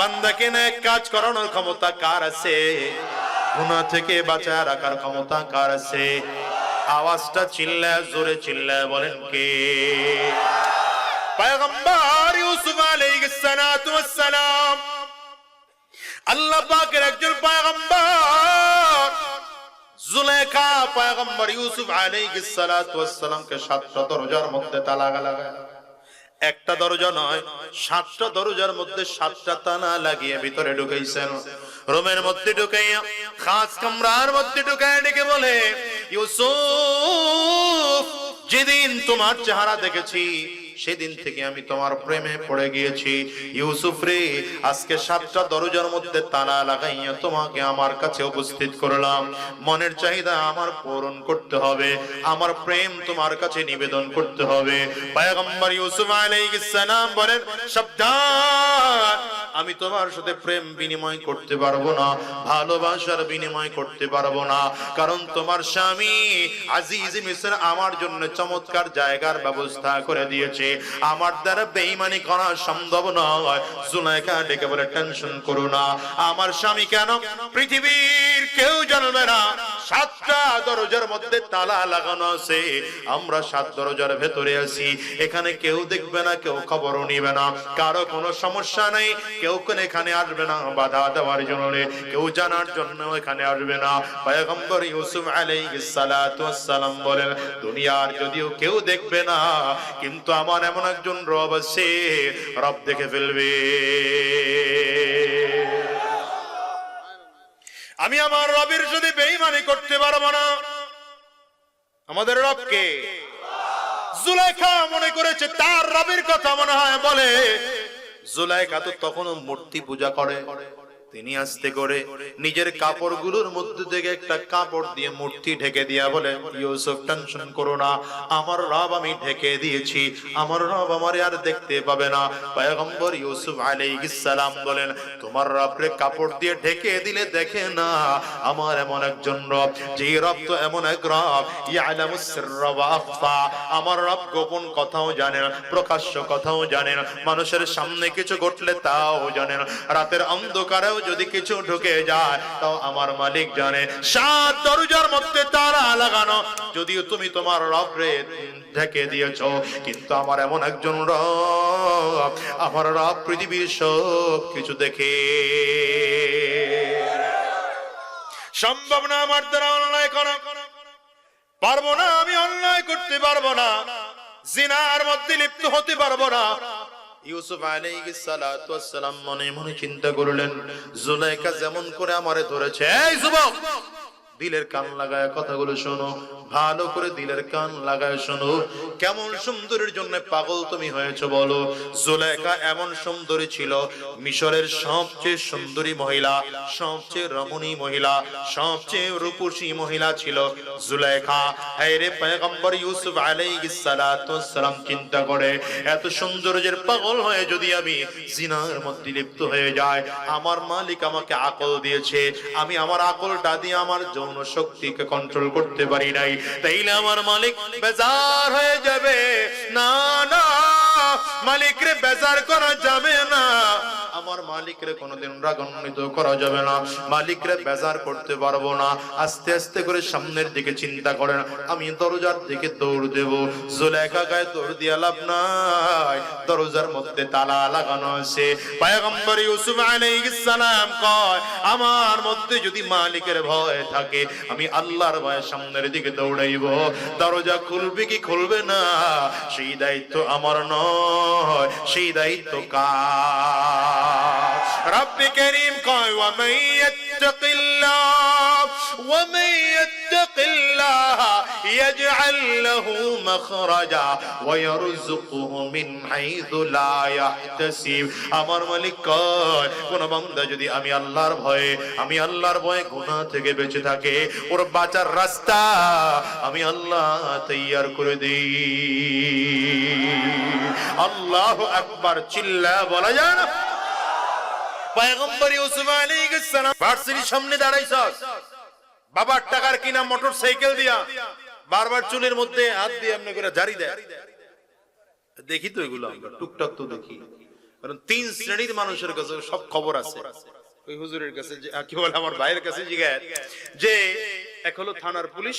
বান্দাকে এক কাজ করানোর ক্ষমতা কার আছে? গুনাহ থেকে বাঁচায় রাখার ক্ষমতা কার আছে? আওয়াজটা চিল্লায়, জোরে চিল্লায় বলেন কে? পয়গম্বর ইউসুফ আলাইহিস সালাতু ওয়াস সালাম। আল্লাহ পাকের একজন পয়গম্বর। জুলেখা পয়গম্বর ইউসুফ আলাইহিস সালাতু ওয়াস সালামকে সাতটা দরজার মধ্যে তালা লাগায়। একটা দরজা নয়, সাতটা দরজার মধ্যে সাতটা তানা লাগিয়ে ভিতরে ঢুকেছেন। রোমের মধ্যে ঢুকাইয়া খাস কামরার মধ্যে ঢুকাইয়া ডেকে বলে, ইউসুফ, যেদিন তোমার চেহারা দেখেছি সেদিন থেকে আমি তোমার প্রেমে পড়ে গিয়েছি। ইউসুফ রে, আজকে সাতটা দরজার মধ্যে তালা লাগাইয়া তোমাকে আমার কাছে উপস্থিত করলাম। মনের চাহিদা আমার পূরণ করতে হবে। আমার প্রেম তোমার কাছে নিবেদন করতে হবে। পায়গম্বর ইউসুফ আলাইহিস সালাম বলেন, সাবধান! আমি তোমার সাথে প্রেম বিনিময় করতে পারব না, ভালোবাসার বিনিময় করতে পারব না। কারণ তোমার স্বামী আজিজ মিশ্র আমার জন্য চমৎকার জায়গার ব্যবস্থা করে দিয়েছে। আমার দ্বারা বেইমানি করা সম্ভব নয়। জুলাইকা ডেকে বলে, টেনশন করো না। আমার স্বামী কেন? পৃথিবীর কেউ জানবে না। সাতটা দরজার মধ্যে তালা লাগানো আছে। আমরা সাত দরজার ভেতরে আছি। এখানে কেউ দেখবে না, কেউ খবরও নিবে না। কারও কোনো সমস্যা নেই। কেউ কোন এখানে আসবে না? বাধা দেওয়ার জন্য কেউ জানার জন্য এখানে আসবে না। পয়গম্বর ইউসুফ আলাইহিস সালাতু বলেন, দুনিয়ার যদিও কেউ দেখবে না, কিন্তু আমার এমন একজন রব আছে, রব দেখে ফেলবে। আমি আমার রবের যদি বেইমানি করতে পারব না, আমাদের রবকে জুলাইখা মনে করেছে, তার রবের কথা মনে হয়, বলে জুলাইখা তো তখনও মূর্তি পূজা করে। তিনি আস্তে করে নিজের কাপড়গুলোর মধ্যে থেকে একটা কাপড় দিয়ে মূর্তি ঢেকে দিয়া বলে, ইউসুফ, টেনশন করো না, আমার রব আমি ঢেকে দিয়েছি, আমার রব আমার আর দেখতে পাবে না। পয়গম্বর ইউসুফ আলাইহিস সালাম বলেন, তোমার রবরে কাপড় দিয়ে ঢেকে দিলে দেখে না, আমার এমন একজন রব যে রব তো এমন এক রব ইয়ালামুস সিররা ওয়া আখফা আমার রব গোপন কথাও জানেন, প্রকাশ্য কথাও জানেন, মানুষের সামনে কিছু ঘটলে তাও জানেন, রাতের অন্ধকারেও যদি কিছু ঢুকে যায়, তাও আমার মালিক জানে। সাত দরজার মধ্যে তারা লাগানো, যদিও তুমি তোমার রবরে ঢেকে দিয়েছ, কিন্তু আমার এমন একজন রব, আমার রব পৃথিবীর সব কিছু দেখে। সম্ভব না আমার দ্বারা অন্যায় করা। পারব না আমি অন্যায় করতে পারব না। জিনার মধ্যে লিপ্ত হতে পারব না। ইউসুফ আলাইহিস সালাতু ওয়াস সালাম মনে মনে চিন্তা করলেন, জুলাইকা যেমন করে আমারে ধরেছে, এই যুবক, দিলের কান লাগায় কথাগুলো শোনো ভালো করে দিলের কান লাগায় শোনো। কেমন সুন্দরের জন্য পাগল তুমি হয়েছো বলো। জুলাইকা এমন সুন্দরী ছিল, মিশরের সবচেয়ে সুন্দরী মহিলা, সবচেয়ে রমণী মহিলা, সবচেয়ে রূপসী মহিলা ছিল। জুলাইখা এই রে পয়গম্বর ইউসুফ আলাইহিস সালাতু সালাম চিন্তা করে, এত সৌন্দর্যের পাগল হয়ে যদি আমি জিনার মধ্যে লিপ্ত হয়ে যায় আমার মালিক আমাকে আকল দিয়েছে, আমি আমার আকলটা দিয়ে আমার যৌন শক্তিকে কন্ট্রোল করতে পারি নাই। তাইলে আমার মালিক বেজার হয়ে যাবে না না মালিক রে বেজার করা যাবে না আমার মালিকরে কোনোদিন রাগান্বিত করা যাবে না। মালিকরে বেজার করতে পারব না। আস্তে আস্তে করে সামনের দিকে চিন্তা করেন, আমি দরজার দিকে দৌড় দেব। জুলেখা গায়ে দৌড় দিয়া লাভ নাই। দরজার মধ্যে তালা লাগানো আছে। পয়গম্বর ইউসুফ আলাইহিস সালাম কয়, আমার মধ্যে যদি মালিকের ভয় থাকে, আমি আল্লাহর ভয়ে সামনের দিকে দৌড়াইব। দরজা খুলবে কি খুলবে না? সেই দায়িত্ব আমার নয়। সেই দায়িত্ব কার? رب كريم قال ومن يتق الله ومن يتق الله يجعل له مخرجا ويرزقه من حيث لا يحتسب আমার মালিক কয় কোন বান্দা যদি আমি আল্লাহর ভয়ে আমি আল্লাহর ভয়ে গুনাহ থেকে বেঁচে থাকে ওর বাঁচার রাস্তা আমি আল্লাহ তৈয়ার করে দেই আল্লাহ আকবার চিল্লা বলা যায় না পয়গম্বর ভার্সিটির সামনে দাঁড়াইছস বাবার টাকার কিনা মোটর সাইকেল দিয়া বারবার চুলের মধ্যে হাত দিয়ে এমনি করে জারি দেয়। দেখি তো এগুলো আমরা, টুকটাক তো দেখি। কারণ তিন শ্রেণির মানুষের কাছে সব খবর আছে। ওই হুজুরের কাছে কি বলে, আমার ভাইয়ের কাছে জিজ্ঞাসা যে, এক হলো থানার পুলিশ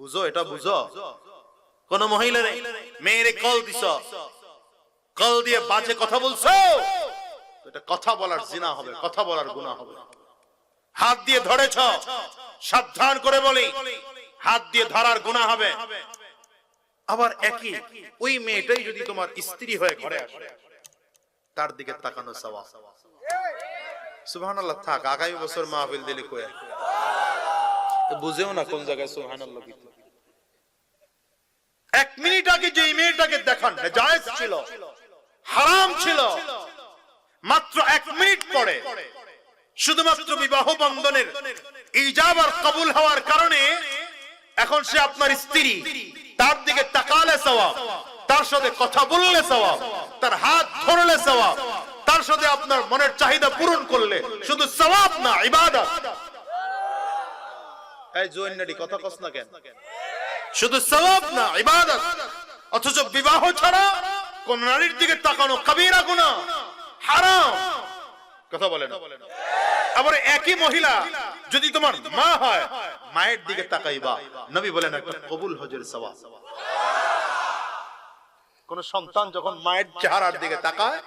বুঝো এটা বুঝো কোন মহিলারে মেয়েরে কল দিছ। কল দিয়ে বাজে কথা বলছো? এটা কথা বলার জিনা হবে কথা বলার গুণা হবে। হাত দিয়ে ধরেছ সাবধান করে বলি হাত দিয়ে ধরার গুণা হবে। আবার একই ওই মেয়েটাই যদি তোমার স্ত্রী হয়ে ঘরে আসে তার দিকে তাকানো সওয়া সুবহানাল্লাহ থাক আগামী বছর মাহফিল দিলে কয়ে বুঝেও না কোন জায়গায় সুবহানাল্লাহ এক মিনিট আগে যে মেয়েটাকে দেখান ছিল, হারাম ছিল, মাত্র এক মিনিট পরে, শুধুমাত্র বিবাহ বন্ধনের ইজাব আর কবুল হওয়ার কারণে এখন সে আপনার স্ত্রী, তার দিকে তাকালে সওয়াব, তার সাথে কথা বললে সওয়াব, তার হাত ধরলে সওয়াব, তার সাথে আপনার মনের চাহিদা পূরণ করলে শুধু সওয়াব না, ইবাদত। না শুধু না, ইবাদত। অথচ বিবাহ ছাড়া কোন নারীর দিকে তাকানো হারাম। কথা আবার একই মহিলা যদি তোমার মা হয়, মায়ের দিকে তাকাইবা। নবী বলেন একটা কবুল হজের সওয়াব। কোন সন্তান যখন মায়ের চেহারার দিকে তাকায়,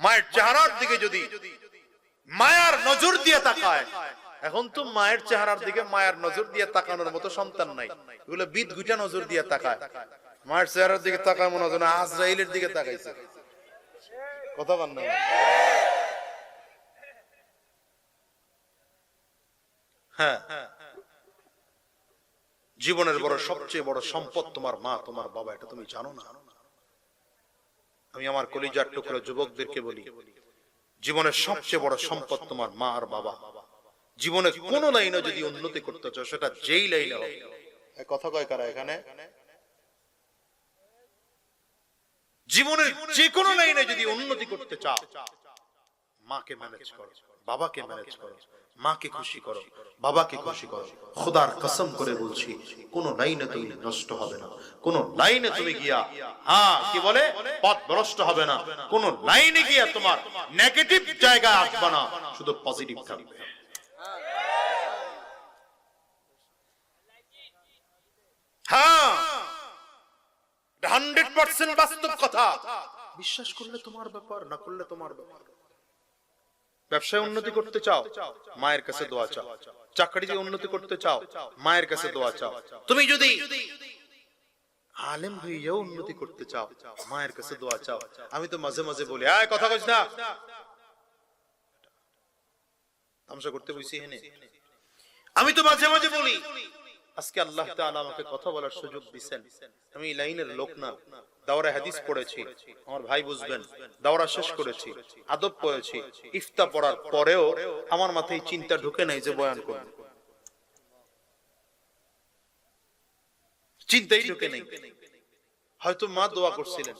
মায়ের চেহারার দিকে যদি মায়ার নজর দিয়ে তাকায় এখন তো মায়ের চেহারার দিকে মায়ের নজর দিয়ে তাকানোর মতো সন্তান নাই। এগুলো বিদ গুটা নজর দিয়ে তাকায়। মায়ের চেহারার দিকে তাকায় মনে হয় আজরাইলের দিকে তাকাইছে। কথা বল না হ্যাঁ। জীবনের বড় সবচেয়ে বড় সম্পদ তোমার মা তোমার বাবা এটা তুমি জানো না। আমি আমার কলিজার টুকরো যুবকদেরকে বলি জীবনের সবচেয়ে বড় সম্পদ তোমার মা আর বাবা। জীবনে কোন লাইনে যদি উন্নতি করতে চাও সেটা যেই লাইনে হোক। কথা কয় কারা এখানে? জীবনের যে কোনো লাইনে যদি উন্নতি করতে চাও মাকে ম্যানেজ করো বাবাকে ম্যানেজ করো মাকে খুশি করো বাবাকে খুশি করো। খোদার কসম করে বলছি কোন লাইনে তুমি নষ্ট হবে না। কোন লাইনে তুমি গিয়া হ্যাঁ কি বলে? পথ ভ্রষ্ট হবে না। কোন লাইনে গিয়া তোমার নেগেটিভ জায়গায় আসবে না। শুধু পজিটিভ থাকবে। হ্যাঁ। বাস্তব কথা। বিশ্বাস করলে তোমার ব্যাপার, না করলে তোমার ব্যাপার। ব্যবসায় উন্নতি করতে চাও, মায়ের কাছে দোয়া চাও। উন্নতি করতে চাও, মায়ের কাছে দোয়া চাও। তুমি যদি আলেম হইয়াও উন্নতি করতে চাও, মায়ের কাছে দোয়া চাও। আমি তো মাঝে মাঝে বলি, আয়, কথা কইস না। তামসা করতে বসি হেনে আমি তো মাঝে মাঝে বলি আজকে আল্লাহ তাআলা আমাকে কথা বলার সুযোগ দিবেন আমি লাইনের লোক না। দাওরা হাদিস পড়েছি। আমার ভাই বুঝবেন দাওরা শেষ করেছি, আদব পড়েছি। ইফতা পড়ার পরেও আমার মাথায় চিন্তা ঢুকে নাই যে বয়ান করব। চিন্তাই ঢুকে নেই। হয়তো মা দোয়া করছিলেন।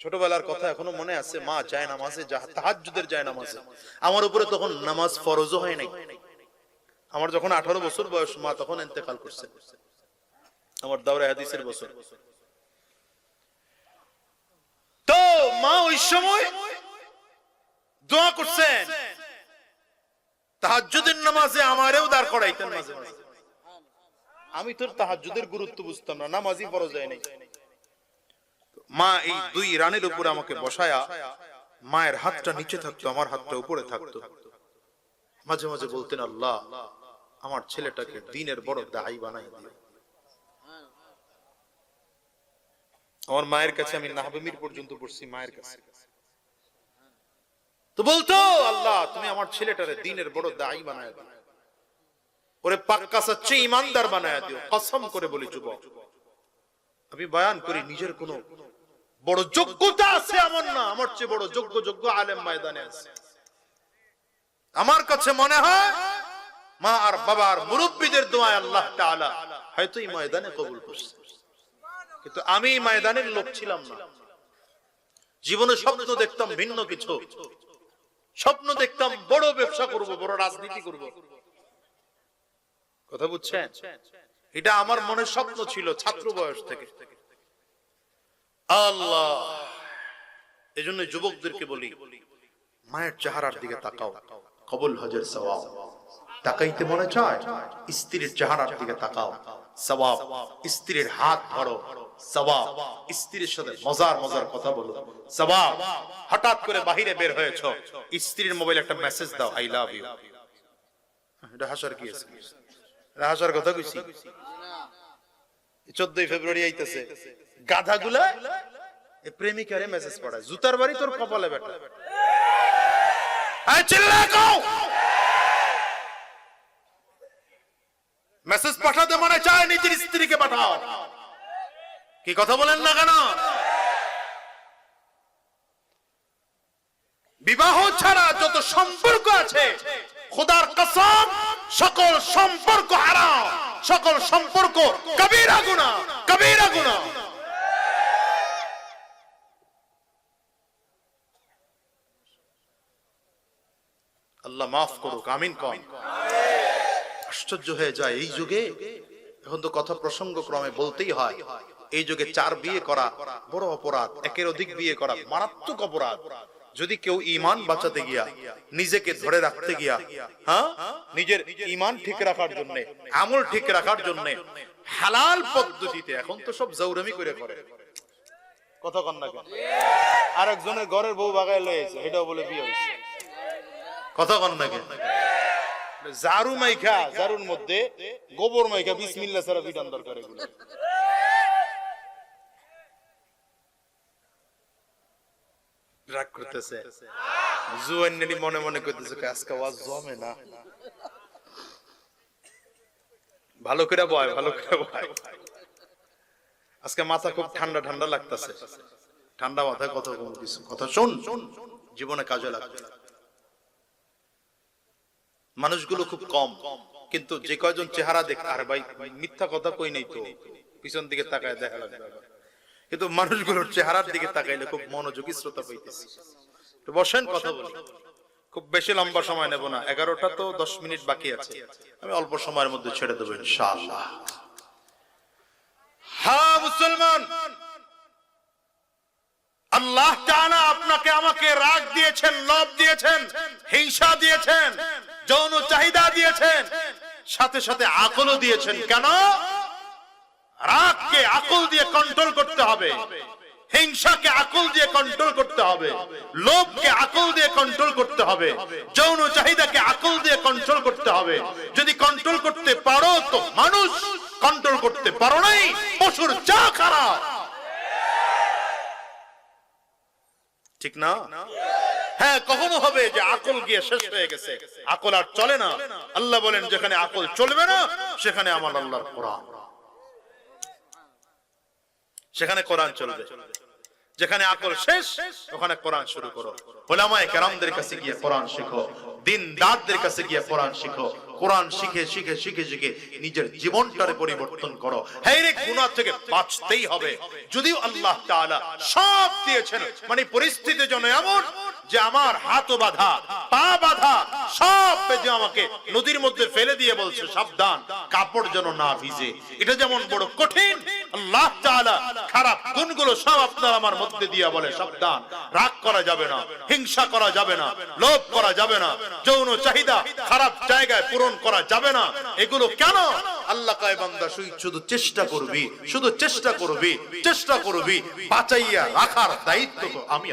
ছোটবেলার কথা এখনও মনে আছে, মা যায় নামাজে, তাহাজ্জুদের যায় নামাজে। আমার উপরে তখন নামাজ ফরজও হয় নাই। আমার যখন আঠারো বছর বয়স, মা তখন এতেকাল করছে। আমার দাওরা হাদিসের বছর। তো মা ওই সময় দোয়া করছেন। তাহাজ্জুদের নামাজে আমারেও দাঁড় করাইতেন মাঝে মাঝে। আমি তোর তাহাজ্জুদের গুরুত্ব বুঝতাম না, নামাজই ফরজ হয় নাই মা এই দুই রানের উপরে আমাকে বসায়া মায়ের হাতটা নিচে থাকতো, আমার হাতটা উপরে থাকতো। মাঝে মাঝে বলতেন, আল্লাহ আমার ছেলেটাকে দিনের বড় দায়ী বানাই দিও। আমার মায়ের কাছে আমি নাহবেমির পর্যন্ত পড়ছি মায়ের কাছে। তো বলতো আল্লাহ তুমি আমার ছেলেটারে দিনের বড় দায়ী বানায় দিও। ওরে পাক্কা সচ্চে ইমানদার বানায় দিও। কসম করে বলি যুবক আমি বয়ান করি নিজের কোনো বড় যোগ্যতা আছে এমন না আমার চেয়ে বড় যোগ্য যোগ্য আলেম ময়দানে আছে। আমার কাছে মনে হয় মা আর বাবার মুরব্বীদের দোয়ায় আল্লাহ হয়তো এই ময়দানে কবুল করছে। কিন্তু আমি ময়দানের লোক ছিলাম না। জীবনে স্বপ্ন দেখতাম ভিন্ন কিছু। স্বপ্ন দেখতাম বড় ব্যবসা করব, বড় রাজনীতি করব। কথা বুঝছেন? এটা আমার মনে স্বপ্ন ছিল ছাত্র বয়স থেকে। আল্লাহ, এজন্য যুবকদেরকে বলি, মায়ের চেহারার দিকে তাকাও। কবুল হজের সওয়াব। তাকাইতে মনে চায়, স্ত্রীর চেহারার দিকে তাকাও। সওয়াব, স্ত্রীর হাত ধরো। সওয়াব, স্ত্রীর সাথে মজার মজার কথা বলো। সওয়াব, হঠাৎ করে বাহিরে বের হয়েছো। স্ত্রীর মোবাইল একটা মেসেজ দাও আই লাভ ইউ কি আছে? কথা কইছি? চোদ্দই ফেব্রুয়ারি আইতেছে। গাধাগুলা প্রেমিকারে মেসেজ পড়ায় জুতার বাড়ি তোর কপালে বেটা। চিল্লা কও মেসেজ পাঠাতে মনে চায় নিজের স্ত্রীকে পাঠাও। কি কথা বলেন না কেন? বিবাহ ছাড়া যত সম্পর্ক আছে, খোদার কসম, সকল সম্পর্ক হারাম, সকল সম্পর্ক কবিরা গুণা কবিরা গুণা আল্লাহ মাফ করুক, আমিন কম আশ্চর্য হয়ে যায় এই যুগে। এখন কথা প্রসঙ্গ ক্রমে বলতেই হয়, এই যুগে চার বিয়ে করা বড় অপরাধ, একের অধিক বিয়ে করা মারাত্মক অপরাধ। যদি কেউ ইমান বাঁচাতে গিয়া, নিজেকে ধরে রাখতে গিয়া হ্যাঁ? নিজের ইমান ঠিক রাখার জন্য, আমল ঠিক রাখার জন্য, হালাল পদ্ধতিতে, এখন তো সব জৌরামি করে করে। কথা কন না কেন? আরেকজনের ঘরের বউ বাগায় লয়েছে এটাও বলে বিয়ে হয়েছে কথা কন না কেন? জারু মাইখা জারুর মধ্যে গোবর মাইখা বিসমিল্লা ছাড়া বিধান দরকার এগুলো। রাগ করতেছে। জুয়ান মনে মনে করতেছে আজকে জমে না। ভালো করে বয় ভালো করে বয়। আজকে মাথা খুব ঠান্ডা ঠান্ডা লাগতেছে। ঠান্ডা মাথায় কথা কম কিছু। কথা শোন। জীবনে কাজে লাগবে। মানুষগুলো খুব কম, কিন্তু যে কয়জন চেহারা দেখ আরে ভাই, মিথ্যা কথা কই নেই তো? পিছন দিকে তাকায় দেখা লাগবে কিন্তু মানুষগুলোর চেহারার দিকে তাকাইলে খুব মনোযোগী শ্রোতা পাইতেছি। বসেন, কথা বলি। খুব বেশি লম্বা সময় নেব না, এগারোটা তো দশ মিনিট বাকি আছে। আমি অল্প সময়ের মধ্যে ছেড়ে দেবো, ইনশাআল্লাহ। হ্যাঁ মুসলমান! আল্লাহ তাআলা আপনাকে আমাকে রাগ দিয়েছেন, লোভ দিয়েছেন, হিংসা দিয়েছেন, যৌন চাহিদা দিয়েছেন, সাথে সাথে আকলও দিয়েছেন। কেন? রাগকে আকল দিয়ে কন্ট্রোল করতে হবে, হিংসাকে আকল দিয়ে কন্ট্রোল করতে হবে, লোভকে আকল দিয়ে কন্ট্রোল করতে হবে, যৌন চাহিদাকে আকল দিয়ে কন্ট্রোল করতে হবে। যদি কন্ট্রোল করতে পারো তো মানুষ কন্ট্রোল করতে পারো নাই, পশুর চা খারাপ। ঠিক না? হ্যাঁ কখনো হবে যে আকল গিয়ে শেষ হয়ে গেছে। আকল আর চলে না। আল্লাহ বলেন, যেখানে আকল চলবে না, সেখানে আমার আল্লাহর কোরআন। সেখানে কোরআন চলবে। যেখানে আকল শেষ, ওখানে কোরআন শুরু করো। ওলামায়ে কেরামদের কাছে গিয়ে কোরআন শিখো। দিন দিনদারদের কাছে গিয়ে কোরআন শিখো। কোরআন শিখে শিখে শিখে শিখে নিজের জীবনটারে পরিবর্তন করো। হেরে রে গুনাহ থেকে বাঁচতেই হবে। যদিও আল্লাহ তাআলা সব দিয়েছেন মানে পরিস্থিতি জন্য এমন যে আমার হাতও বাধা, পা বাধা হিংসা করা যাবে না, লোভ করা যাবে না, যৌন চাহিদা খারাপ জায়গায় পূরণ করা যাবে না। এগুলো কেন? আল্লাহ শুধু চেষ্টা করবি, শুধু চেষ্টা করবি চেষ্টা করবি, বাঁচাইয়া রাখার দায়িত্ব আমি